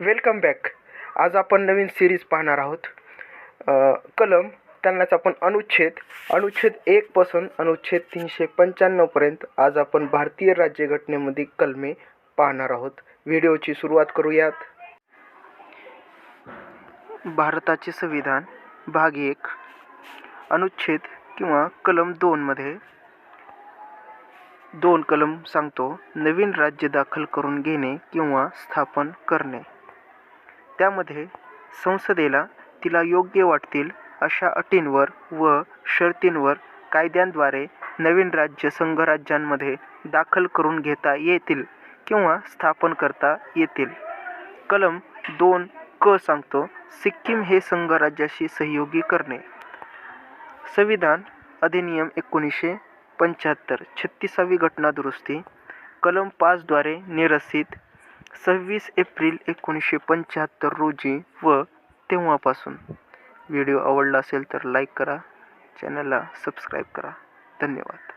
Welcome back. आज आपण नवीन series पाहणार आहोत. कलम त्यांनाच आपण अनुच्छेद अनुच्छेद एकपासून अनुच्छेद तीनशे पंच्याण्णवपर्यंत आज आपण भारतीय राज्यघटनेमध्ये कलमे पाहणार आहोत. व्हिडिओची सुरुवात करूयात. भारताचे संविधान भाग एक अनुच्छेद किंवा कलम दोनमध्ये दोन कलम सांगतो नवीन राज्य दाखल करून घेणे किंवा स्थापन करणे. त्यामध्ये संसदेला तिला योग्य वाटतील अशा अटींवर व शर्तींवर कायद्यांद्वारे नवीन राज्य संघराज्यांमध्ये दाखल करून घेता येतील किंवा स्थापन करता येतील. कलम दोन क सांगतो सिक्कीम हे संघराज्याशी सहयोगी करणे. संविधान अधिनियम एकोणीसशे पंच्याहत्तर छत्तीसावी घटना दुरुस्ती कलम पाचद्वारे निरसित सव्वीस एप्रिल एकोणीसशे पंच्याहत्तर रोजी व तेव्हापासून. व्हिडिओ आवडला असेल तर लाईक करा चॅनलला सबस्क्राईब करा. धन्यवाद.